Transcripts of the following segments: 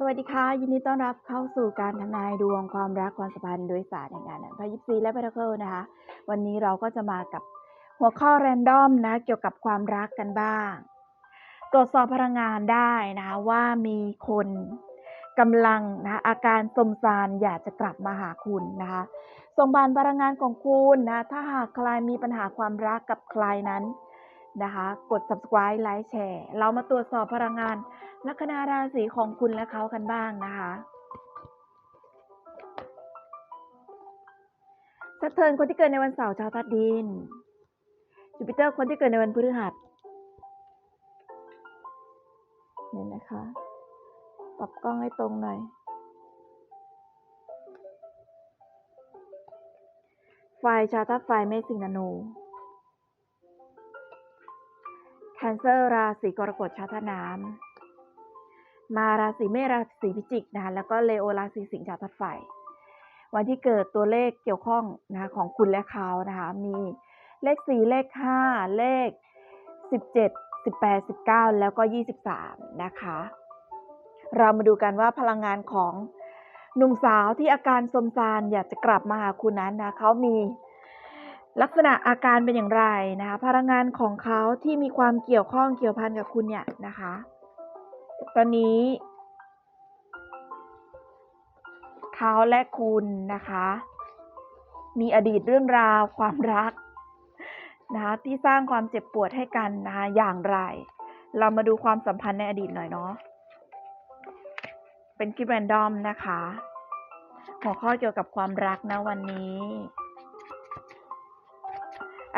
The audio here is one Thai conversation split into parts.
สวัสดีค่ะ ยินดีต้อนรับเข้าสู่การทำนายดวงความรักความสัมพันธ์โดยศาสตร์แห่งงานพายิปซีและพาราเคิลนะคะ วันนี้เราก็จะมากับหัวข้อแรนดอมนะ เกี่ยวกับความรักกันบ้าง ตรวจสอบพลังงานได้นะคะว่ามีคนกำลังนะอาการสมซานอยากจะกลับมาหาคุณนะคะส่งบานพลังงานของคุณนะถ้าหากใครมีปัญหาความรักกับใครนั้น นะคะ กด subscribe ไลค์แชร์ เรามาตรวจสอบพลังงานลัคนาราศีของคุณและเขากันบ้างนะคะสัตเทิร์นคนที่เกิดในวันเสาร์ชาวธาตุดินจูปิเตอร์คนที่เกิดในวันพฤหัสเนี่ยนะคะ ปรับกล้องให้ตรงหน่อย ไฟชาวธาตุไฟเมสิงห์ธนู คนเซอร์ราศีกรกฎชาตน้ำมาราศีเมษราศีพิจิกนะคะแล้วก็เลโอราศีสิงห์ชาวธาตุไฟวันที่เกิดตัวเลขเกี่ยวข้องนะคะของคุณและเขานะคะมีเลข 4 เลข 5 เลข 17 18 19 แล้วก็ 23 นะคะ เรามาดูกันว่าพลังงานของหนุ่มสาวที่อาการสมซานอยากจะกลับมาหาคุณนั้นนะเขามี ลักษณะอาการเป็นอย่างไรนะคะ พลังงานของเขาที่มีความเกี่ยวข้องเกี่ยวพันกับคุณเนี่ยนะคะ ตอนนี้เขาและคุณนะคะ มีอดีตเรื่องราวความรักนะคะที่สร้างความเจ็บปวดให้กันนะคะอย่างไร เรามาดูความสัมพันธ์ในอดีตหน่อยเนาะเป็นคลิปแรนดอมนะคะ หัวข้อเกี่ยวกับความรักนะวันนี้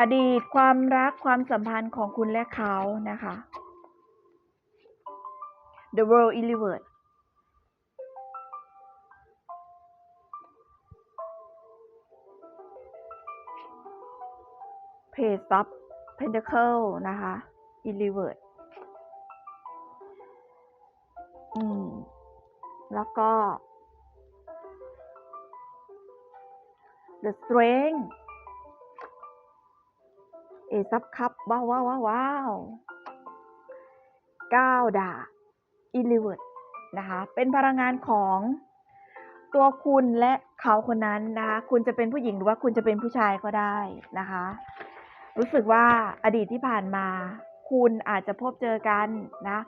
อดีตความรักความสัมพันธ์ของคุณและเขานะคะ The World i l l i v e r s Page of Pentacle นะคะ i l l i v e r s อืม แล้วก็ The Strength เอซับคับว้าวว้าวว้าวว้าวก้าวดาอิลิเวิร์ดนะคะ เป็นพลังงานของตัวคุณและเขาคนนั้นนะคะ คุณจะเป็นผู้หญิงหรือว่าคุณจะเป็นผู้ชายก็ได้นะคะ รู้สึกว่าอดีตที่ผ่านมา คุณอาจจะพบเจอกันนะ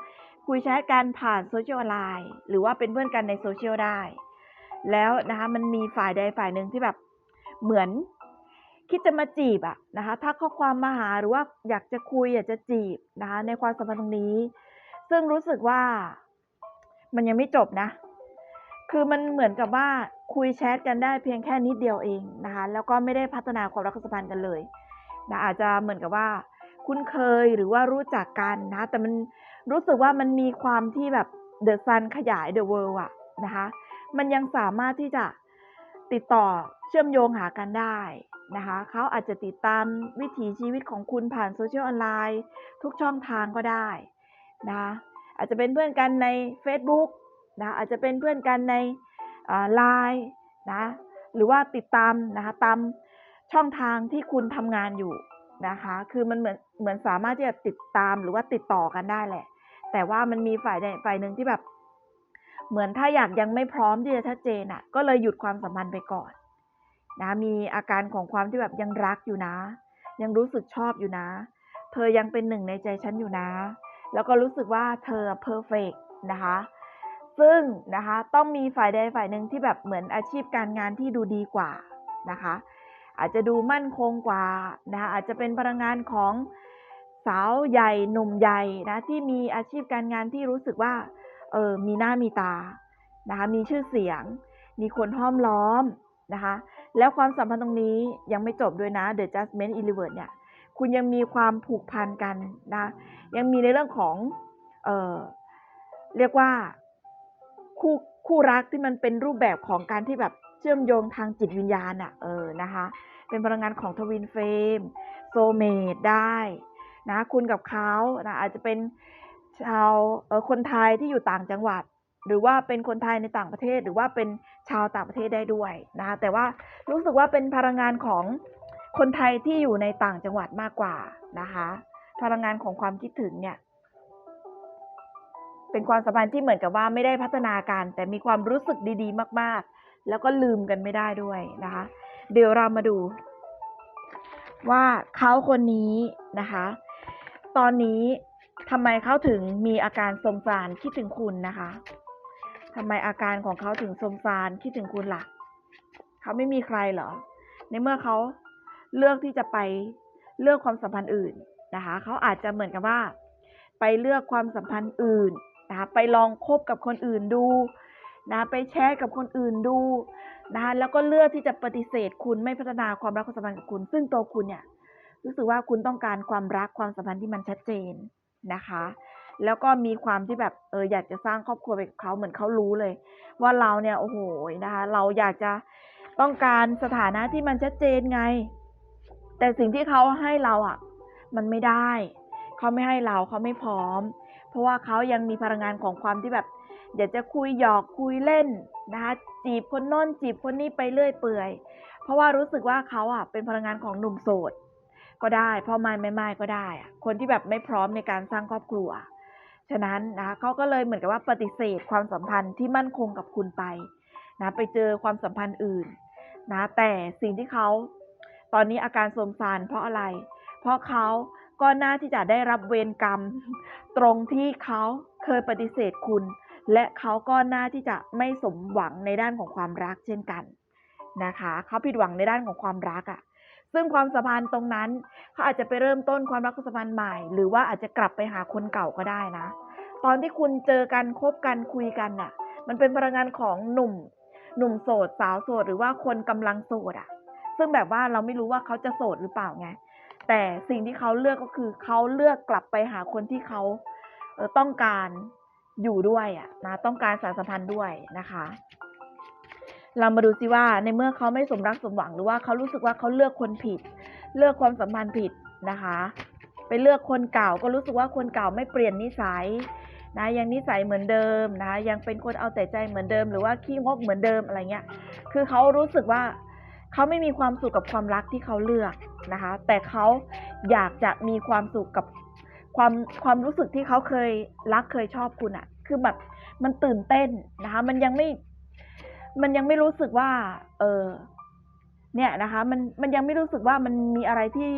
คุยแชทกันผ่านโซเชียลไลน์หรือว่าเป็นเพื่อนกันในโซเชียลได้ แล้วนะคะมันมีฝ่ายใดฝ่ายหนึ่งที่แบบเหมือน คิดจะมาจีบอะนะคะถ้าข้อความมาหาหรือว่าอยากจะคุยอยากจะจีบนะคะในความสัมพันธ์ตรงนี้ ซึ่งรู้สึกว่ามันยังไม่จบนะ คือมันเหมือนกับว่าคุยแชทกันได้เพียงแค่นิดเดียวเองนะคะแล้วก็ไม่ได้พัฒนาความรักความสัมพันธ์กันเลยนะอาจจะเหมือนกับว่า คุ้นเคยหรือว่ารู้จักกันนะแต่มันรู้สึกว่ามันมีความที่แบบเดอะซันขยายเดอะเวิลด์อะนะคะมันยังสามารถที่จะติดต่อ ชื่อมโยงหากันได้นะคะเขาอาจจะติดตามวิถีชีวิตของคุณผ่านโซเชียลออนไลน์ทุกช่องทางก็ได้นะอาจจะเป็นเพื่อนกันใน Facebook นะอาจจะเป็นเพื่อนกันในไลน์นะหรือว่าติดตามนะคะตามช่องทางที่คุณทำงานอยู่นะคะคือมันเหมือนเหมือนสามารถที่จะติดตามหรือว่าติดต่อกันได้แหละ แต่ว่ามันมีฝ่ายใดฝ่ายหนึ่งที่แบบ เหมือนถ้าอยากยังไม่พร้อมที่จะชัดเจนอะ่ะ ก็เลยหยุดความสัมพันธ์ไปก่อน นะมีอาการของความที่แบบยังรักอยู่นะ ยังรู้สึกชอบอยู่นะ เธอยังเป็นหนึ่งในใจฉันอยู่นะ แล้วก็รู้สึกว่าเธอเพอร์เฟกนะคะ ซึ่งนะคะต้องมีฝ่ายใดฝ่ายหนึ่งที่แบบเหมือนอาชีพการงานที่ดูดีกว่านะคะ อาจจะดูมั่นคงกว่านะคะอาจจะเป็นพลังงานของสาวใหญ่หนุ่มใหญ่นะที่มีอาชีพการงานที่รู้สึกว่าเออมีหน้ามีตานะคะมีชื่อเสียง มีคนห้อมล้อม นะคะ แล้วความสัมพันธ์ตรงนี้ยังไม่จบด้วยนะ The Judgment i l l i v e r เนี่ย คุณยังมีความผูกพันกันนะ ยังมีในเรื่องของเออเรียกว่าคู่คู่รักที่มันเป็นรูปแบบของการที่แบบเชื่อมโยงทางจิตวิญญาณอะ่ะเออนะคะ เป็นพลังงานของทวินเฟมโซเมดได้นะคุณกับเขานะอาจจะเป็นชาวเออคนไทยที่อยู่ต่างจังหวัด หรือว่าเป็นคนไทยในต่างประเทศหรือว่าเป็น ชาวต่างประเทศได้ด้วยนะคะแต่ว่ารู้สึกว่าเป็นพลังงานของคนไทยที่อยู่ในต่างจังหวัดมากกว่านะคะ พลังงานของความคิดถึงเนี่ย เป็นความสัมพันธ์ที่เหมือนกับว่าไม่ได้พัฒนากันแต่มีความรู้สึกดี ๆ มาก ๆ แล้วก็ลืมกันไม่ได้ด้วยนะคะ เดี๋ยวเรามาดู ว่าเขาคนนี้นะคะ ตอนนี้ทำไมเขาถึงมีอาการสมสารคิดถึงคุณนะคะ ทำไมอาการของเขาถึงสมสารคิดถึงคุณล่ะ เขาไม่มีใครเหรอ ในเมื่อเขาเลือกที่จะไปเลือกความสัมพันธ์อื่นนะคะ เขาอาจจะเหมือนกับว่า ไปเลือกความสัมพันธ์อื่นนะคะไปลองคบกับคนอื่นดูนะไปแชร์กับคนอื่นดูนะคะแล้วก็เลือกที่จะปฏิเสธคุณไม่พัฒนาความรักความสัมพันธ์กับคุณ ซึ่งตัวคุณเนี่ยรู้สึกว่าคุณต้องการความรักความสัมพันธ์ที่มันชัดเจนนะคะ แล้วก็มีความที่แบบเอออยากจะสร้างครอบครัวไปกับเขาเหมือนเขารู้เลย ว่าเราเนี่ยโอ้โหนะคะ เราอยากจะต้องการสถานะที่มันชัดเจนไง แต่สิ่งที่เขาให้เราอะ มันไม่ได้ เขาไม่ให้เราเขาไม่พร้อม เพราะว่าเขายังมีพลังงานของความที่แบบ อยากจะคุยหยอกคุยเล่นนะคะจีบคนน้นจีบคนนี้ไปเรื่อยเปื่อย เพราะว่ารู้สึกว่าเขาอะเป็นพลังงานของหนุ่มโสดก็ได้พ่อไม่ไม่ไม่ก็ได้ คนที่แบบไม่พร้อมในการสร้างครอบครัว ฉะนั้นนะเขาก็เลยเหมือนกับว่าปฏิเสธความสัมพันธ์ที่มั่นคงกับคุณไปนะไปเจอความสัมพันธ์อื่นนะแต่สิ่งที่เขาตอนนี้อาการโทมซานเพราะอะไร เพราะเขาก็น่าที่จะได้รับเวรกรรม ตรงที่เขาเคยปฏิเสธคุณ และเขาก็น่าที่จะไม่สมหวังในด้านของความรักเช่นกันนะคะเขาผิดหวังในด้านของความรักอะ่ะ ซึ่งความสัมพันธ์ตรงนั้นเขาอาจจะไปเริ่มต้นความรักความสัมพันธ์ใหม่ หรือว่าอาจจะกลับไปหาคนเก่าก็ได้นะ ตอนที่คุณเจอกันคบกันคุยกันน่ะ มันเป็นพลังงานของหนุ่ม หนุ่มโสด สาวโสด หรือว่าคนกำลังโสดอะ ซึ่งแบบว่าเราไม่รู้ว่าเขาจะโสดหรือเปล่าไง แต่สิ่งที่เขาเลือกก็คือเขาเลือกกลับไปหาคนที่เขาต้องการอยู่ด้วยอะนะต้องการสารสัมพันธ์ด้วยนะคะ เรามาดูซิว่าในเมื่อเขาไม่สมรักสมหวังหรือว่าเขารู้สึกว่าเขาเลือกคนผิด เลือกความสัมพันธ์ผิดนะคะ ไปเลือกคนเก่าก็รู้สึกว่าคนเก่าไม่เปลี่ยนนิสัยนะยังนิสัยเหมือนเดิมนะยังเป็นคนเอาแต่ใจเหมือนเดิม หรือว่าขี้งกเหมือนเดิมอะไรเงี้ยคือเขารู้สึกว่าเขาไม่มีความสุขกับความรักที่เขาเลือกนะคะ แต่เขาอยากจะมีความสุขกับความความรู้สึกที่เขาเคยรักเคยชอบคุณอะคือแบบมันตื่นเต้นนะคะ มันยังไม่ มันยังไม่รู้สึกว่า เออเนี่ยนะคะ มันมันยังไม่รู้สึกว่ามันมีอะไรที่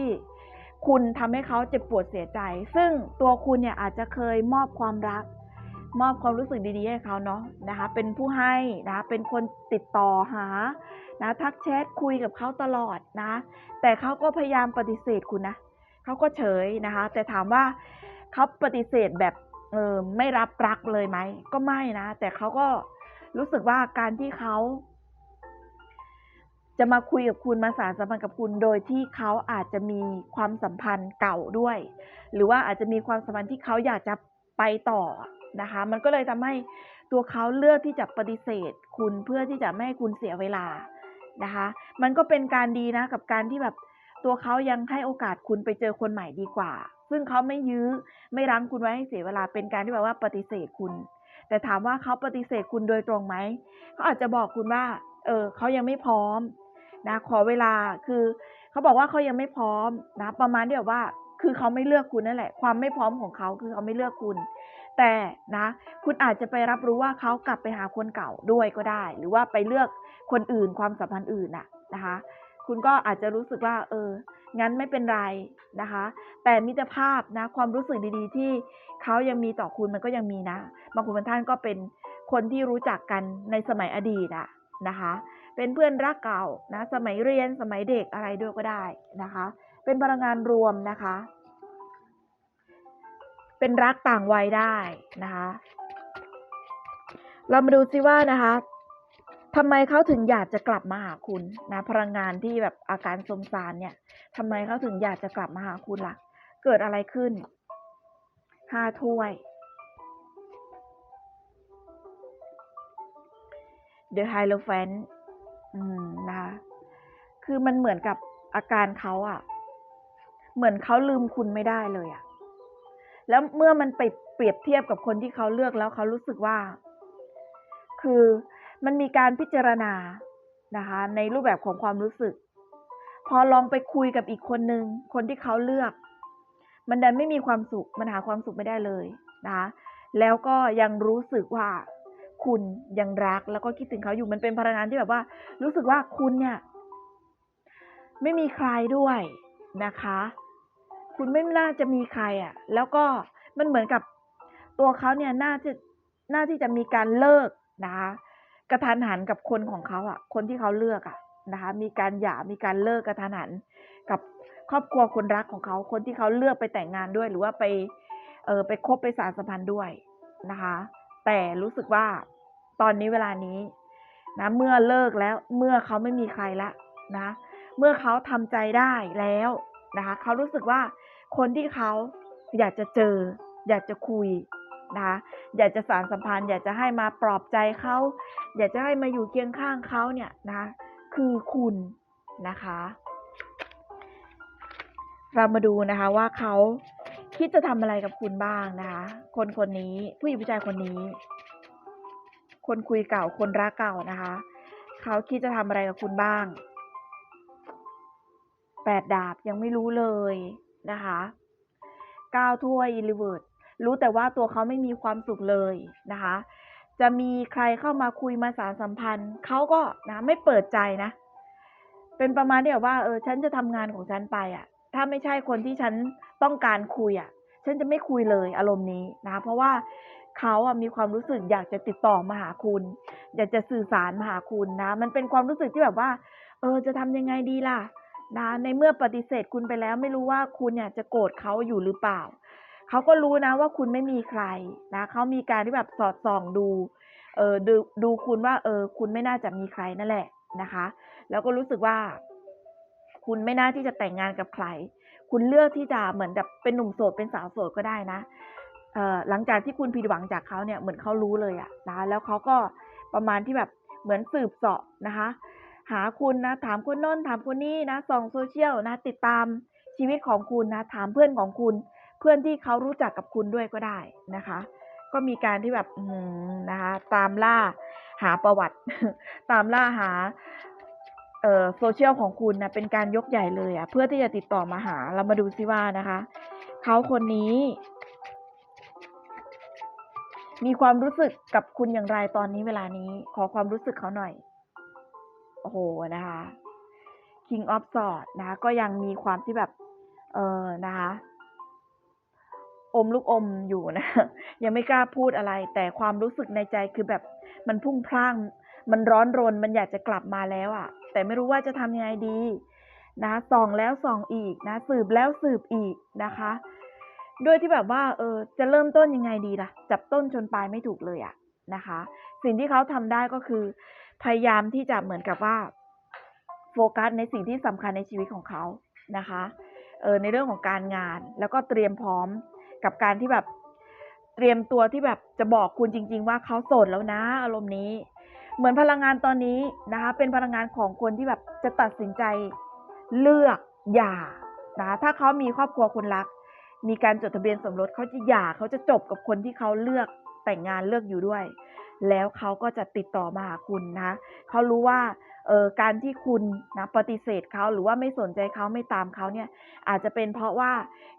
คุณทำให้เขาเจ็บปวดเสียใจ ซึ่งตัวคุณเนี่ยอาจจะเคยมอบความรัก มอบความรู้สึกดีๆให้เขาเนาะนะคะ เป็นผู้ให้นะคะเป็นคนติดต่อหานะทักแชทคุยกับเขาตลอดนะ แต่เขาก็พยายามปฏิเสธคุณนะเขาก็เฉยนะคะ แต่ถามว่าเขาปฏิเสธแบบเออไม่รับรักเลยไหมก็ไม่นะ แต่เขาก็ รู้สึกว่าการที่เขาจะมาคุยกับคุณมาสารสัมพันธ์กับคุณ โดยที่เขาอาจจะมีความสัมพันธ์เก่าด้วย หรือว่าอาจจะมีความสัมพันธ์ที่เขาอยากจะไปต่อนะคะ มันก็เลยทำให้ตัวเขาเลือกที่จะปฏิเสธ คุณเพื่อที่จะไม่ให้คุณเสียเวลานะคะ มันก็เป็นการดีนะกับการที่แบบตัวเขายังให้โอกาสคุณไปเจอคนใหม่ดีกว่า ซึ่งเขาไม่ยื้อไม่รั้งคุณไว้ให้เสียเวลาเป็นการที่แบบว่าปฏิเสธคุณ แต่ถามว่าเขาปฏิเสธคุณโดยตรงไหมเขาอาจจะบอกคุณว่า เออเขายังไม่พร้อมนะขอเวลาคือเขาบอกว่าเขายังไม่พร้อมนะประมาณที่แบบว่า คือเขาไม่เลือกคุณนั่นแหละ ความไม่พร้อมของเขาคือเขาไม่เลือกคุณ แต่นะ คุณอาจจะไปรับรู้ว่าเขากลับไปหาคนเก่าด้วยก็ได้ หรือว่าไปเลือกคนอื่นความสัมพันธ์อื่นน่ะนะคะ คุณก็อาจจะรู้สึกว่า เออ งั้นไม่เป็นไรนะคะ แต่มิตรภาพนะ ความรู้สึกดีๆ ที่เขายังมีต่อคุณมันก็ยังมีนะ บางคนบางท่านก็เป็นคนที่รู้จักกันในสมัยอดีตอะนะคะ เป็นเพื่อนรักเก่านะ สมัยเรียนสมัยเด็กอะไรด้วยก็ได้นะคะ เป็นพลังงานรวมนะคะ เป็นรักต่างวัยได้นะคะ เรามาดูซิว่านะคะ ทำไมเขาถึงอยากจะกลับมาหาคุณนะพลังงานที่แบบอาการสมสารเนี่ยทำไมเขาถึงอยากจะกลับมาหาคุณล่ะ เกิดอะไรขึ้นห้าถ้วย The Hierophant อืมนะคะคือมันเหมือนกับอาการเขาอะเหมือนเขาลืมคุณไม่ได้เลยอะแล้วเมื่อมันไปเปรียบเทียบกับคนที่เขาเลือกแล้วเขารู้สึกว่า คือ มันมีการพิจารณานะคะ ในรูปแบบของความรู้สึก พอลองไปคุยกับอีกคนนึง คนที่เขาเลือก มันดันไม่มีความสุข มันหาความสุขไม่ได้เลยนะคะแล้วก็ยังรู้สึกว่าคุณยังรักแล้วก็คิดถึงเขาอยู่มันเป็นพลังงานที่แบบว่า รู้สึกว่าคุณเนี่ย ไม่มีใครด้วยนะคะ คุณไม่น่าจะมีใครอะ่ะ แล้วก็มันเหมือนกับตัวเขาเนี่ยน่าจะน่าที่จะมีการเลิกนะคะ กระทันหันกับคนของเขาอะ่ะ คนที่เขาเลือกอะ่ะนะคะ มีการหย่ามีการเลิกกระทันหันกับครอบครัวคนรักของเขา คนที่เขาเลือกไปแต่งงานด้วย หรือว่าไป เออไปคบไปสารสัมพันธ์ด้วยนะคะ แต่รู้สึกว่าตอนนี้เวลานี้นะเมื่อเลิกแล้วเมื่อเขาไม่มีใครละนะ เมื่อเขาทำใจได้แล้วนะคะ เขารู้สึกว่าคนที่เขาอยากจะเจอ อยากจะคุย นะคะอยากจะสารสัมพันธ์ อยากจะให้มาปลอบใจเขาอยากจะให้มาอยู่เคียงข้างเขาเนี่ยนะคือคุณนะคะ เรามาดูนะคะว่าเขาคิดจะทำอะไรกับคุณบ้างนะคะ คนคนนี้ผู้หญิงผู้ชายคนนี้ คนคุยเก่าคนรักเก่านะคะ เขาคิดจะทำอะไรกับคุณบ้างแปดดาบยังไม่รู้เลยนะคะเก้าถ้วยอิลิเวิร์ด รู้แต่ว่าตัวเขาไม่มีความสุขเลยนะคะ จะมีใครเข้ามาคุยมาสารสัมพันธ์เขาก็นะไม่เปิดใจนะ เป็นประมาณที่แบบว่าเออฉันจะทำงานของฉันไปอะ่ะ ถ้าไม่ใช่คนที่ฉันต้องการคุยอะ่ะ ฉันจะไม่คุยเลยอารมณ์นี้นะคะเพราะว่าเขาอะมีความรู้สึกอยากจะติดต่อมาหาคุณ อยากจะสื่อสารมาหาคุณนะ มันเป็นความรู้สึกที่แบบว่า เออจะทำยังไงดีล่ะนะในเมื่อปฏิเสธคุณไปแล้วไม่รู้ว่าคุณเนี่ยจะโกรธเขาอยู่หรือเปล่า เขาก็รู้นะว่าคุณไม่มีใครนะเขามีการที่แบบสอดส่องดูเออดูดูคุณว่าเออคุณไม่น่าจะมีใครนั่นแหละนะคะ แล้วก็รู้สึกว่า คุณไม่น่าที่จะแต่งงานกับใคร คุณเลือกที่จะเหมือนแบบเป็นหนุ่มโสดเป็นสาวโสดก็ได้นะเอ่อหลังจากที่คุณผิดหวังจากเขาเนี่ยเหมือนเขารู้เลยอะนะแล้วเขาก็ประมาณที่แบบเหมือนสืบเสาะนะคะ หาคุณนะถามคนน้นถามคนนี้นะส่องโซเชียลนะ ติดตามชีวิตของคุณนะถามเพื่อนของคุณ เพื่อนที่เขารู้จักกับคุณด้วยก็ได้นะคะ ก็มีการที่แบบนะคะตามล่าหาประวัติ ตามล่าหาโซเชียลของคุณนะเป็นการยกใหญ่เลยอะเพื่อที่จะติดต่อมาหาเรามาดูซิว่านะคะเขาคนนี้ มีความรู้สึกกับคุณอย่างไรตอนนี้เวลานี้ ขอความรู้สึกเขาหน่อย โอ้โหนะคะ King of Swords นะคะก็ยังมีความที่แบบ เออนะคะ อมลูกอมอยู่นะ ยังไม่กล้าพูดอะไร แต่ความรู้สึกในใจคือแบบมันพุ่งพล่างมันร้อนรนมันอยากจะกลับมาแล้วอะ่ะ แต่ไม่รู้ว่าจะทำยังไงดี นะส่องแล้วส่องอีกนะ สืบแล้วสืบอีกนะคะ ด้วยที่แบบว่า เออ จะเริ่มต้นยังไงดีล่ะ จับต้นชนปลายไม่ถูกเลยอะนะคะ สิ่งที่เขาทำได้ก็คือ พยายามที่จะเหมือนกับว่าโฟกัสในสิ่งที่สำคัญในชีวิตของเขานะคะเออในเรื่องของการงานแล้วก็เตรียมพร้อม กับการที่แบบเตรียมตัวที่แบบจะบอกคุณจริง ๆ ว่าเขาโสดแล้วนะ อารมณ์นี้ เหมือนพลังงานตอนนี้นะคะ เป็นพลังงานของคนที่แบบจะตัดสินใจเลือกหย่านะคะถ้าเขามีครอบครัวคนรัก มีการจดทะเบียนสมรสเขาจะหย่าเขาจะจบกับคนที่เขาเลือกแต่งงานเลือกอยู่ด้วย แล้วเขาก็จะติดต่อมาหาคุณนะเขารู้ว่า เออการที่คุณนะปฏิเสธเขาหรือว่าไม่สนใจเขาไม่ตามเขาเนี่ยอาจจะเป็นเพราะว่า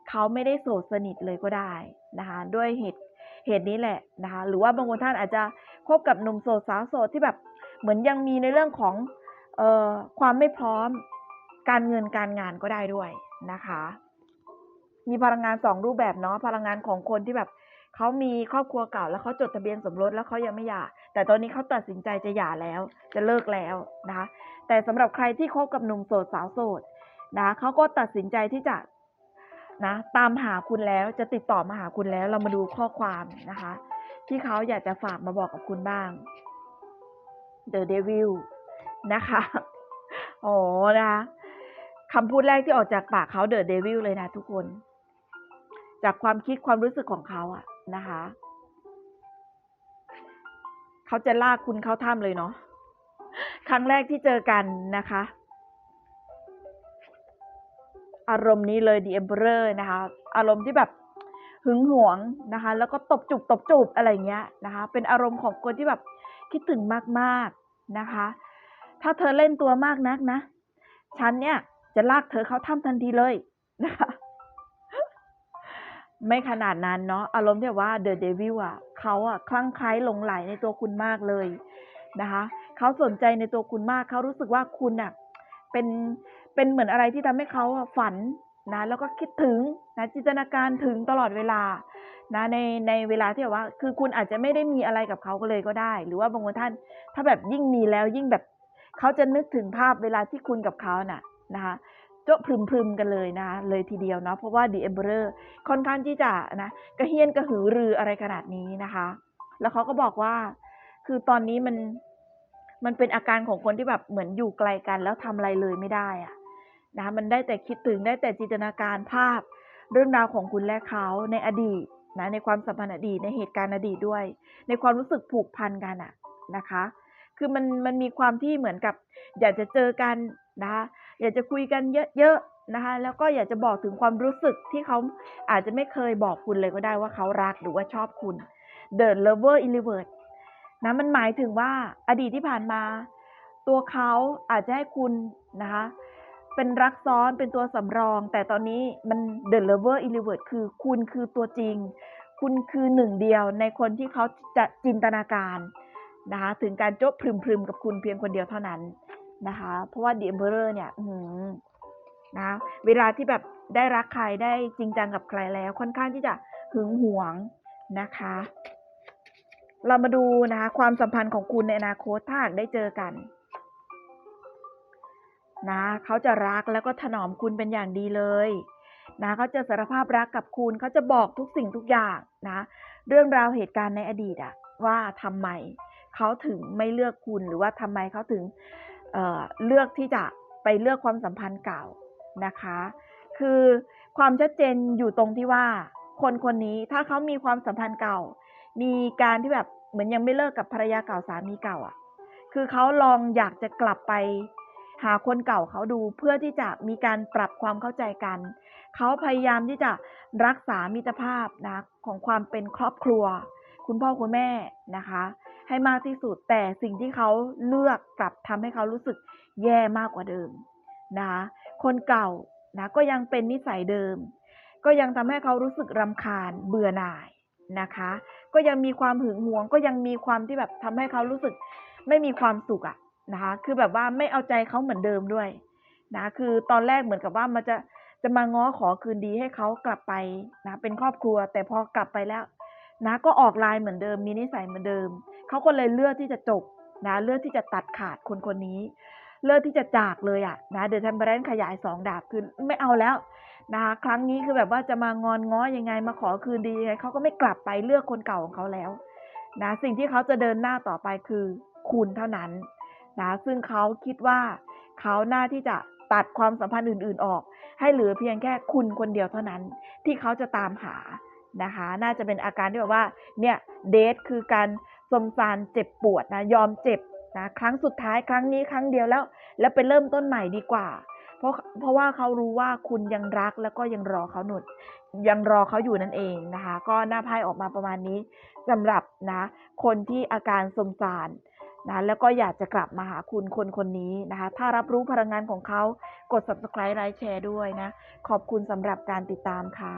เขาไม่ได้โสดสนิทเลยก็ได้นะคะด้วยเหตุเหตุนี้แหละนะคะหรือว่าบางคนท่านอาจจะคบกับหนุ่มโสดสาวโสดที่แบบเหมือนยังมีในเรื่องของเอ่อความไม่พร้อมการเงินการงานก็ได้ด้วยนะคะ มีพลังงานสองรูปแบบเนาะพลังงานของคนที่แบบเขามีครอบครัวเก่าแล้วเขาจดทะเบียนสมรสแล้วเขายังไม่หย่า แต่ตอนนี้เขาตัดสินใจจะหย่าแล้ว จะเลิกแล้วนะคะ แต่สำหรับใครที่คบกับหนุ่มโสดสาวโสดนะเขาก็ตัดสินใจที่จะนะตามหาคุณแล้วจะติดต่อมาหาคุณแล้ว เรามาดูข้อความนะคะ ที่เขาอยากจะฝากมาบอกกับคุณบ้าง The Devil นะคะโอ้นะคะคำพูดแรกที่ออกจากปากเขา The Devil เลยนะทุกคน จากความคิดความรู้สึกของเขาอะนะคะ เขาจะลากคุณเข้าถ้ำเลยเนาะครั้งแรกที่เจอกันนะคะ อารมณ์นี้เลย The Emperor นะคะ อารมณ์ที่แบบหึงหวงนะคะ แล้วก็ตบจุบตบจูบอะไรเงี้ยนะคะ เป็นอารมณ์ของคนที่แบบคิดถึงมากๆนะคะ ถ้าเธอเล่นตัวมากนักนะ ฉันเนี่ยจะลากเธอเข้าถ้ำทันทีเลยนะคะ ไม่ขนาดนั้นเนาะอารมณ์ที่ว่า The Devil อะเขาอะคลั่งไคล้หลงใหลในตัวคุณมากเลยนะคะเขาสนใจในตัวคุณมากเขารู้สึกว่าคุณน่ะเป็นเป็นเหมือนอะไรที่ทำให้เขาอะฝันนะแล้วก็คิดถึงนะจินตนาการถึงตลอดเวลานะในในเวลาที่แบบว่า คือคุณอาจจะไม่ได้มีอะไรกับเขาก็เลยก็ได้ หรือว่าบางคนท่าน ถ้าแบบยิ่งมีแล้วยิ่งแบบเขาจะนึกถึงภาพเวลาที่คุณกับเขาน่ะนะคะ โจ๊ะพรึมๆกันเลยนะเลยทีเดียวเนาะเพราะว่า The Emperor ค่อนข้างที่จะนะกระเฮียนกระหือรืออะไรขนาดนี้นะคะ แล้วเขาก็บอกว่า คือตอนนี้มันมันเป็นอาการของคนที่แบบเหมือนอยู่ไกลกันแล้วทำอะไรเลยไม่ได้อะนะคะมันได้แต่คิดถึงได้แต่จินตนาการภาพ เรื่องราวของคุณและเขาในอดีตนะในความสัมพันธ์อดีตในเหตุการณ์อดีตด้วย ในความรู้สึกผูกพันกันอะนะคะ คือมันมันมีความที่เหมือนกับ อยากจะเจอกันนะคะ อยากจะคุยกันเยอะๆนะคะ แล้วก็อยากจะบอกถึงความรู้สึกที่เขาอาจจะไม่เคยบอกคุณเลยก็ได้ว่าเขารักหรือว่าชอบคุณ The Lover in Reverse นะมันหมายถึงว่าอดีตที่ผ่านมา ตัวเขาอาจจะให้คุณนะคะเป็นรักซ้อนเป็นตัวสำรอง แต่ตอนนี้มัน The Lover in Reverse คือคุณคือตัวจริง คุณคือหนึ่งเดียวในคนที่เขาจะจินตนาการนะคะถึงการจ๊ะพรึมๆกับคุณเพียงคนเดียวเท่านั้น นะคะ เพราะว่า The Emperor เนี่ยนะเวลาที่แบบได้รักใครได้จริงจังกับใครแล้วค่อนข้างที่จะหึงหวงนะคะ เรามาดูนะคะความสัมพันธ์ของคุณในอนาคตถ้าหากได้เจอกันนะเขาจะรักแล้วก็ถนอมคุณเป็นอย่างดีเลยนะเขาจะสารภาพรักกับคุณเขาจะบอกทุกสิ่งทุกอย่างนะเรื่องราวเหตุการณ์ในอดีตอะว่าทำไมเขาถึงไม่เลือกคุณหรือว่าทำไมเขาถึง เเลือกที่จะไปเลือกความสัมพันธ์เก่านะคะ คือความชัดเจนอยู่ตรงที่ว่า คนคนนี้ถ้าเขามีความสัมพันธ์เก่า มีการที่แบบเหมือนยังไม่เลิกกับภรรยาเก่าสามีเก่าอะ คือเขาลองอยากจะกลับไปหาคนเก่าเขาดูเพื่อที่จะมีการปรับความเข้าใจกัน เขาพยายามที่จะรักษามิตรภาพนะของความเป็นครอบครัว คุณพ่อคุณแม่นะคะ ให้มากที่สุด แต่สิ่งที่เขาเลือกกลับทำให้เขารู้สึกแย่มากกว่าเดิมนะคะคนเก่านะก็ยังเป็นนิสัยเดิม ก็ยังทำให้เขารู้สึกรำคาญเบื่อหน่ายนะคะ ก็ยังมีความหึงหวง ก็ยังมีความที่แบบทำให้เขารู้สึกไม่มีความสุขอะนะคะคือแบบว่าไม่เอาใจเขาเหมือนเดิมด้วยนะคือตอนแรกเหมือนกับว่ามันจะจะมาง้อขอคืนดีให้เขากลับไปนะเป็นครอบครัว แต่พอกลับไปแล้วนะก็ออกลายเหมือนเดิม มีนิสัยเหมือนเดิม เขาก็เลยเลือกที่จะจบนะ เลือกที่จะตัดขาดคนคนนี้ เลือกที่จะจากเลยอะนะเดอะทัมเบรนขยายสองดาบคือไม่เอาแล้วนะคะครั้งนี้คือแบบว่าจะมางอนง้อยังไงมาขอคืนดียังไงเขาก็ไม่กลับไปเลือกคนเก่าของเขาแล้วนะสิ่งที่เขาจะเดินหน้าต่อไปคือคุณเท่านั้นนะซึ่งเขาคิดว่าเขาหน้าที่จะตัดความสัมพันธ์อื่น ๆออก ให้เหลือเพียงแค่คุณคนเดียวเท่านั้น ที่เขาจะตามหานะคะ น่าจะเป็นอาการที่แบบว่าเนี่ยเดทคือการ สมสารเจ็บปวดนะยอมเจ็บนะครั้งสุดท้ายครั้งนี้ครั้งเดียวแล้ว แล้วไปเริ่มต้นใหม่ดีกว่า เพราะเพราะว่าเขารู้ว่าคุณยังรักแล้วก็ยังรอเขาหนุดยังรอเขาอยู่นั่นเองนะคะ ก็หน้าไพ่ออกมาประมาณนี้สำหรับนะ คนที่อาการสมสารนะแล้วก็อยากจะกลับมาหาคุณคนคนนี้นะคะ ถ้ารับรู้พลังงานของเขากด subscribe ไลค์แชร์ด้วยนะ ขอบคุณสำหรับการติดตามค่ะ